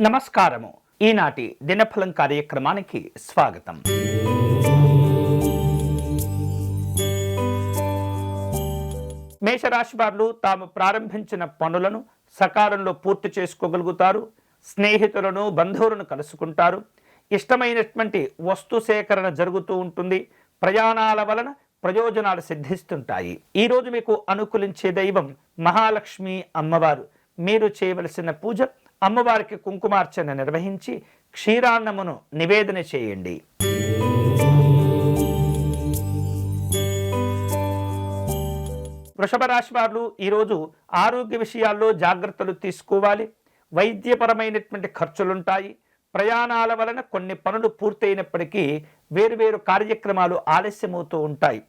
నమస్కారము. ఈనాటి దినఫలం కార్యక్రమానికి స్వాగతం. మేషరాశి వారు తాము ప్రారంభించిన పనులను సకాలంలో పూర్తి చేసుకోగలుగుతారు. స్నేహితులను బంధువులను కలుసుకుంటారు. ఇష్టమైనటువంటి వస్తు సేకరణ జరుగుతూ ఉంటుంది. ప్రయాణాల వలన ప్రయోజనాలు సిద్ధిస్తుంటాయి. ఈరోజు మీకు అనుకూలించే దైవం మహాలక్ష్మి అమ్మవారు. మీరు చేయవలసిన పూజ అమ్మవారికి కుంకుమార్చన నిర్వహించి క్షీరాన్నమును నివేదన చేయండి. వృషభ రాశి వారు ఈరోజు ఆరోగ్య విషయాల్లో జాగ్రత్తలు తీసుకోవాలి. వైద్యపరమైనటువంటి ఖర్చులుంటాయి. ప్రయాణాల వలన కొన్ని పనులు పూర్తయినప్పటికీ వేరువేరు కార్యక్రమాలు ఆలస్యమవుతూ ఉంటాయి.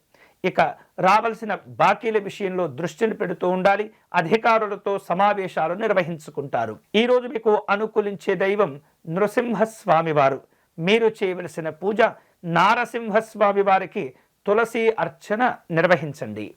ఇక రావలసిన బాకీల విషయంలో దృష్టిని పెడుతూ ఉండాలి అధికారులతో సమావేశాలు నిర్వహించుకుంటారు. ఈరోజు మీకు అనుకూలించే దైవం నృసింహస్వామి వారు. మీరు చేయవలసిన పూజ నారసింహస్వామి వారికి తులసి అర్చన నిర్వహించండి.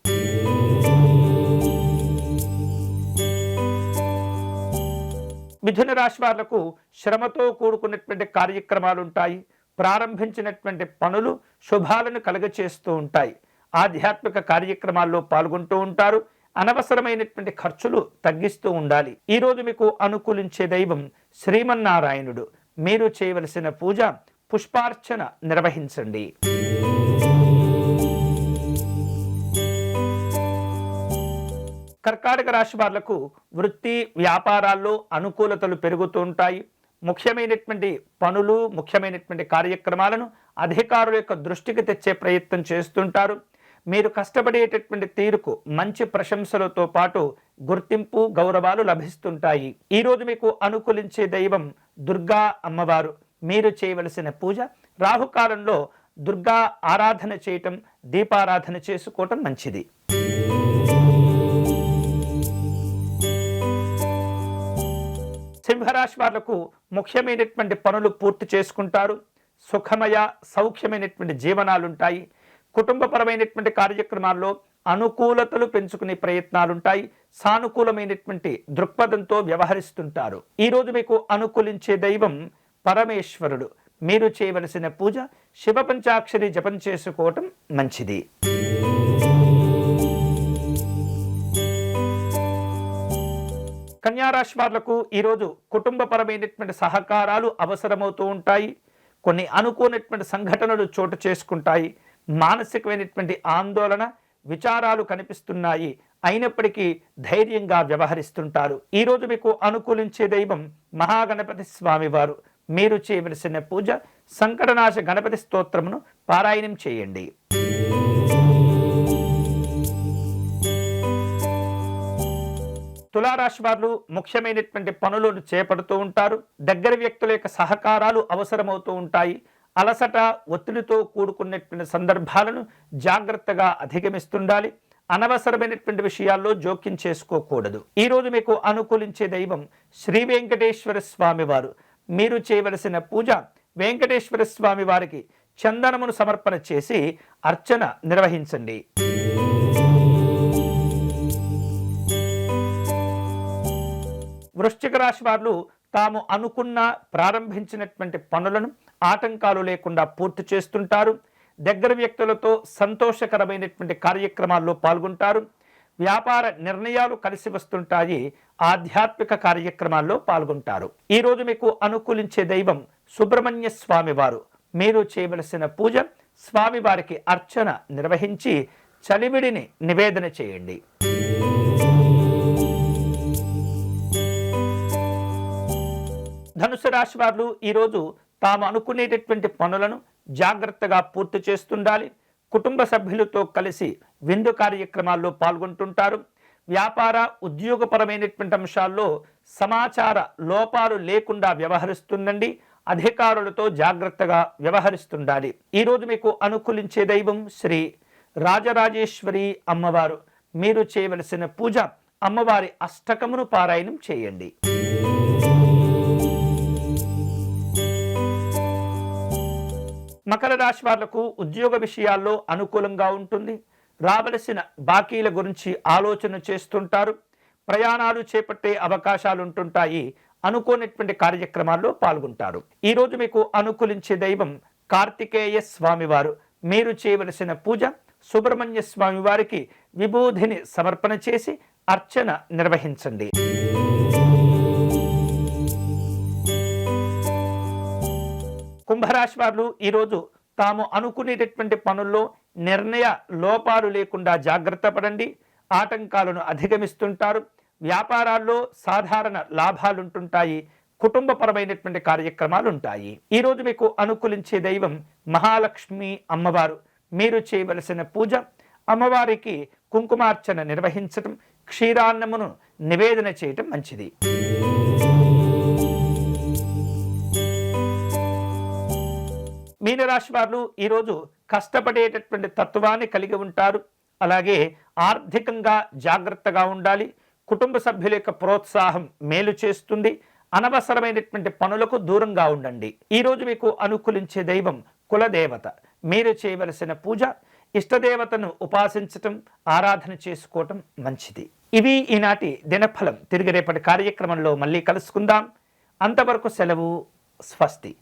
మిథున రాశి వాళ్ళకు శ్రమతో కూడుకున్నటువంటి కార్యక్రమాలు ఉంటాయి ప్రారంభించినటువంటి పనులు శుభాలను కలుగచేస్తూ ఉంటాయి. ఆధ్యాత్మిక కార్యక్రమాల్లో పాల్గొంటూ ఉంటారు. అనవసరమైనటువంటి ఖర్చులు తగ్గిస్తూ ఉండాలి. ఈరోజు మీకు అనుకూలించే దైవం శ్రీమన్నారాయణుడు. మీరు చేయవలసిన పూజ పుష్పార్చన నిర్వహించండి. కర్కాటక రాశి వాళ్ళకు వృత్తి వ్యాపారాల్లో అనుకూలతలు పెరుగుతూ ఉంటాయి. ముఖ్యమైనటువంటి పనులు ముఖ్యమైనటువంటి కార్యక్రమాలను అధికారుల యొక్క దృష్టికి తెచ్చే ప్రయత్నం చేస్తుంటారు. మీరు కష్టపడేటటువంటి తీరుకు మంచి ప్రశంసలతో పాటు గుర్తింపు గౌరవాలు లభిస్తుంటాయి. ఈరోజు మీకు అనుకూలించే దైవం దుర్గా అమ్మవారు. మీరు చేయవలసిన పూజ రాహుకాలంలో దుర్గా ఆరాధన చేయటం దీపారాధన చేసుకోవటం మంచిది. సింహరాశి వాళ్ళకు ముఖ్యమైనటువంటి పనులు పూర్తి చేసుకుంటారు. సుఖమయ సౌఖ్యమైనటువంటి జీవనాలుంటాయి. కుటుంబపరమైనటువంటి కార్యక్రమాల్లో అనుకూలతలు పెంచుకునే ప్రయత్నాలుంటాయి. సానుకూలమైనటువంటి దృక్పథంతో వ్యవహరిస్తుంటారు. ఈరోజు మీకు అనుకూలించే దైవం పరమేశ్వరుడు. మీరు చేయవలసిన పూజ శివ పంచాక్షరి జపం చేసుకోవటం మంచిది. కన్యారాశి వాళ్ళకు ఈరోజు కుటుంబపరమైనటువంటి సహకారాలు అవసరమవుతూ ఉంటాయి. కొన్ని అనుకోనటువంటి సంఘటనలు చోటు చేసుకుంటాయి. మానసికమైనటువంటి ఆందోళన విచారాలు కనిపిస్తున్నాయి. అయినప్పటికీ ధైర్యంగా వ్యవహరిస్తుంటారు. ఈరోజు మీకు అనుకూలించే దైవం మహాగణపతి స్వామివారు. మీరు చేయవలసిన పూజ సంకటనాశ గణపతి స్తోత్రమును పారాయణం చేయండి. తులారాశి వారు ముఖ్యమైనటువంటి పనులను చేపడుతూ ఉంటారు. దగ్గర వ్యక్తుల యొక్క సహకారాలు అవసరమవుతూ ఉంటాయి. అలసట ఒత్తిడితో కూడుకున్నటువంటి సందర్భాలను జాగ్రత్తగా అధిగమిస్తుండాలి. అనవసరమైనటువంటి విషయాల్లో జోక్యం చేసుకోకూడదు. ఈరోజు మీకు అనుకూలించే దైవం శ్రీ వెంకటేశ్వర స్వామి వారు. మీరు చేయవలసిన పూజ వెంకటేశ్వర స్వామి వారికి చందనమును సమర్పణ చేసి అర్చన నిర్వహించండి. వృశ్చిక రాశి వారు తాము అనుకున్న ప్రారంభించినటువంటి పనులను ఆటంకాలు లేకుండా పూర్తి చేస్తుంటారు. దగ్గర వ్యక్తులతో సంతోషకరమైనటువంటి కార్యక్రమాల్లో పాల్గొంటారు. వ్యాపార నిర్ణయాలు కలిసి వస్తుంటాయి. ఆధ్యాత్మిక కార్యక్రమాల్లో పాల్గొంటారు. ఈరోజు మీకు అనుకూలించే దైవం సుబ్రహ్మణ్య స్వామివారు. మీరు చేయవలసిన పూజ స్వామివారికి అర్చన నిర్వహించి చలివిడిని నివేదన చేయండి. ధనుసు రాశి వారు ఈరోజు తాము అనుకునేటటువంటి పనులను జాగ్రత్తగా పూర్తి చేస్తుండాలి. కుటుంబ సభ్యులతో కలిసి విందు కార్యక్రమాల్లో పాల్గొంటుంటారు. వ్యాపార ఉద్యోగపరమైనటువంటి అంశాల్లో సమాచార లోపాలు లేకుండా వ్యవహరిస్తుండండి. అధికారులతో జాగ్రత్తగా వ్యవహరిస్తుండాలి. ఈరోజు మీకు అనుకూలించే దైవం శ్రీ రాజరాజేశ్వరి అమ్మవారు. మీరు చేయవలసిన పూజ అమ్మవారి అష్టకమును పారాయణం చేయండి. మకర రాశి వాళ్ళకు ఉద్యోగ విషయాల్లో అనుకూలంగా ఉంటుంది. రావలసిన బాకీల గురించి ఆలోచన చేస్తుంటారు. ప్రయాణాలు చేపట్టే అవకాశాలు ఉంటుంటాయి అనుకోనటువంటి కార్యక్రమాల్లో పాల్గొంటారు. ఈ రోజు మీకు అనుకూలించే దైవం కార్తికేయ స్వామివారు. మీరు చేయవలసిన పూజ సుబ్రహ్మణ్య స్వామివారికి విభూధిని సమర్పణ చేసి అర్చన నిర్వహించండి. కుంభరాశి వారు ఈరోజు తాము అనుకునేటటువంటి పనుల్లో నిర్ణయ లోపాలు లేకుండా జాగ్రత్త పడండి. ఆటంకాలను అధిగమిస్తుంటారు. వ్యాపారాల్లో సాధారణ లాభాలుంటుంటాయి. కుటుంబపరమైనటువంటి కార్యక్రమాలు ఉంటాయి ఈరోజు మీకు అనుకూలించే దైవం మహాలక్ష్మి అమ్మవారు. మీరు చేయవలసిన పూజ అమ్మవారికి కుంకుమార్చన నిర్వహించటం క్షీరాన్నమును నివేదన చేయటం మంచిది. మీనరాశి వారు ఈరోజు కష్టపడేటటువంటి తత్వాన్ని కలిగి ఉంటారు. అలాగే ఆర్థికంగా జాగ్రత్తగా ఉండాలి. కుటుంబ సభ్యుల యొక్క ప్రోత్సాహం మేలు చేస్తుంది. అనవసరమైనటువంటి పనులకు దూరంగా ఉండండి. ఈరోజు మీకు అనుకూలించే దైవం కులదేవత. మీరు చేయవలసిన పూజ ఇష్టదేవతను ఉపాసించటం ఆరాధన చేసుకోవటం మంచిది. ఇవి ఈనాటి దినఫలం. తిరిగి రేపటి కార్యక్రమంలో మళ్ళీ కలుసుకుందాం. అంతవరకు సెలవు స్వస్తి.